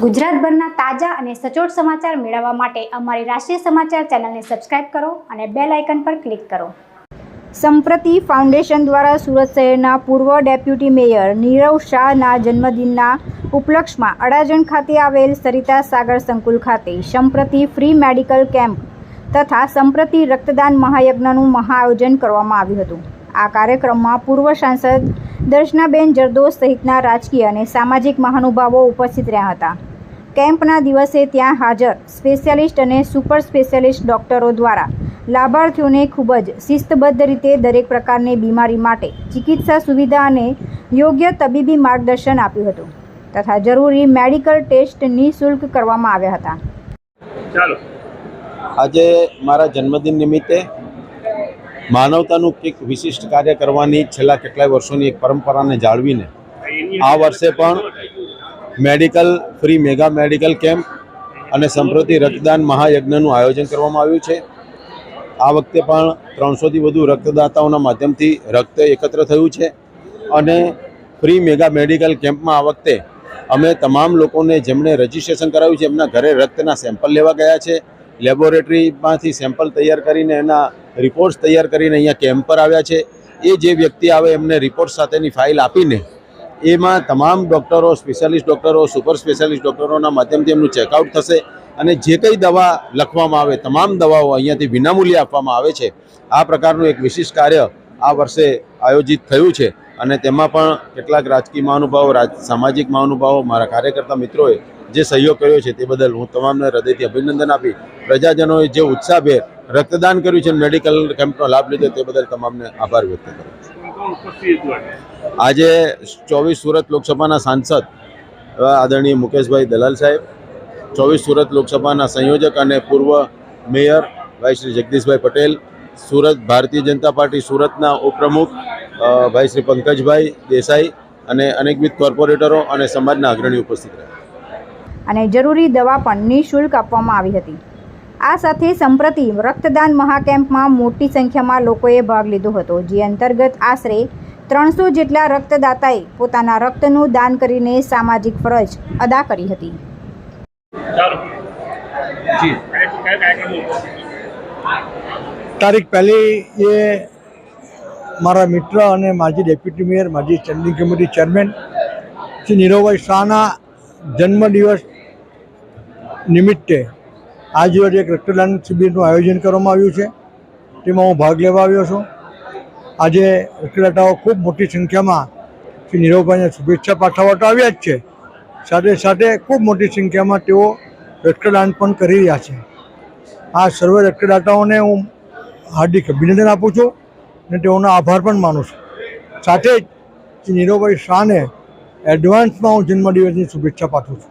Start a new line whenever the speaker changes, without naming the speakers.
ગુજરાતભરના તાજા અને સચોટ સમાચાર મેળવવા માટે અમારી રાષ્ટ્રીય સમાચાર ચેનલને સબસ્ક્રાઇબ કરો અને બેલ આઇકન પર ક્લિક કરો. સંપ્રતિ ફાઉન્ડેશન દ્વારા સુરત શહેરના પૂર્વ ડેપ્યુટી મેયર નીરવ શાહના જન્મદિનના ઉપલક્ષમાં અડાજણ ખાતે આવેલ સરિતા સાગર સંકુલ ખાતે સંપ્રતિ ફ્રી મેડિકલ કેમ્પ તથા સંપ્રતિ રક્તદાન મહાયજ્ઞનું મહાઆયોજન કરવામાં આવ્યું હતું. આ કાર્યક્રમમાં પૂર્વ સાંસદ દર્શનાબેન જરદોશ સહિતના રાજકીય અને સામાજિક મહાનુભાવો ઉપસ્થિત રહ્યા હતા. કેમ્પના દિવસે ત્યાં હાજર સ્પેશિયાલિસ્ટ અને સુપર સ્પેશિયાલિસ્ટ ડોક્ટરો દ્વારા લાભાર્થીઓને ખૂબ જ શિસ્તબદ્ધ રીતે દરેક પ્રકારની બીમારી માટે ચિકિત્સા સુવિધા અને યોગ્ય તબીબી માર્ગદર્શન આપ્યું હતું તથા જરૂરી મેડિકલ ટેસ્ટ નિઃશુલ્ક કરવામાં આવ્યા હતા.
ચાલો.
આજે મારા જન્મદિન નિમિત્તે માનવતાનું કંઈક વિશિષ્ટ કાર્ય કરવાની છેલ્લા કેટલાય વર્ષોની એક પરંપરાને જાળવીને આ વર્ષે પણ medical free mega medical camp અને સંપ્રતિ રક્તદાન મહાયજ્ઞનું આયોજન કરવામાં આવ્યું છે. આ વખતે પણ ત્રણસોથી વધુ રક્તદાતાઓના માધ્યમથી રક્ત એકત્ર થયું છે અને ફ્રી મેગા મેડિકલ કેમ્પમાં આ વખતે અમે તમામ લોકોને જેમણે રજીસ્ટ્રેશન કરાવ્યું છે, એમના ઘરે રક્તના સેમ્પલ લેવા ગયા છે. લેબોરેટરીમાંથી સેમ્પલ તૈયાર કરીને, એના રિપોર્ટ્સ તૈયાર કરીને અહીંયા કેમ્પ પર આવ્યા છે. એ જે વ્યક્તિ આવે, એમને રિપોર્ટ સાથેની ફાઇલ આપીને એમાં તમામ ડૉક્ટરો, સ્પેશિયાલિસ્ટ ડૉક્ટરો, સુપર સ્પેશિયાલિસ્ટ ડૉક્ટરોના માધ્યમથી એમનું ચેકઆઉટ થશે અને જે કંઈ દવા લખવામાં આવે, તમામ દવાઓ અહીંયાથી વિનામૂલ્યે આપવામાં આવે છે. આ પ્રકારનું એક વિશિષ્ટ કાર્ય આ વર્ષે આયોજિત થયું છે અને તેમાં પણ કેટલાક રાજકીય મહાનુભાવો, રાજ, સામાજિક મહાનુભાવો, મારા કાર્યકર્તા મિત્રોએ જે સહયોગ કર્યો છે તે બદલ હું તમામને હૃદયથી અભિનંદન આપી. પ્રજાજનોએ જે ઉત્સાહભેર રક્તદાન કર્યું છે મેડિકલ કેમ્પનો લાભ લીધો તે બદલ તમામને આભાર વ્યક્ત કરું છું.
આજે?
ચોવીસ સુરત લોકસભાના સાંસદ આદરણીય મુકેશભાઈ દલાલ સાહેબ ચોવીસ સુરત લોકસભાના સંયોજક અને પૂર્વ મેયર ભાઈ શ્રી જગદીશભાઈ પટેલ સુરત ભારતીય જનતા પાર્ટી સુરતના ઉપપ્રમુખ ભાઈ શ્રી પંકજભાઈ દેસાઈ અને અનેકવિધ કોર્પોરેટરો અને સમાજના અગ્રણી ઉપસ્થિત રહ્યા
અને જરૂરી દવા પણ નિઃશુલ્ક આપવામાં આવી હતી આ સાથે સંપ્રતિ રક્તદાન મહાકેમ્પમાં મોટી સંખ્યામાં લોકોએ ભાગ લીધો હતો જે અંતર્ગત આશરે ત્રણસો જેટલા રક્તદાતાએ પોતાના રક્તનું દાન કરીને સામાજિક ફરજ અદા કરી હતી.
તારીખ પહેલી એ મારા મિત્ર અને માજી ડેપ્યુટી મેયર માજી standing committee chairman Shri Niravbhai શાહના જન્મદિવસ નિમિત્તે આજે એક રક્તદાન શિબિરનું આયોજન કરવામાં આવ્યું છે. તેમાં હું ભાગ લેવા આવ્યો છું. આજે રક્તદાતાઓ ખૂબ મોટી સંખ્યામાં શ્રી નીરવભાઈને શુભેચ્છા પાઠવવા તો આવ્યા જ છે. સાથે સાથે ખૂબ મોટી સંખ્યામાં તેઓ રક્તદાન પણ કરી રહ્યા છે. આ સર્વે રક્તદાતાઓને હું હાર્દિક અભિનંદન આપું છું અને તેઓનો આભાર પણ માનું છું. સાથે જ શ્રી નીરવભાઈ શાહને એડવાન્સમાં હું જન્મદિવસની શુભેચ્છા પાઠવું છું.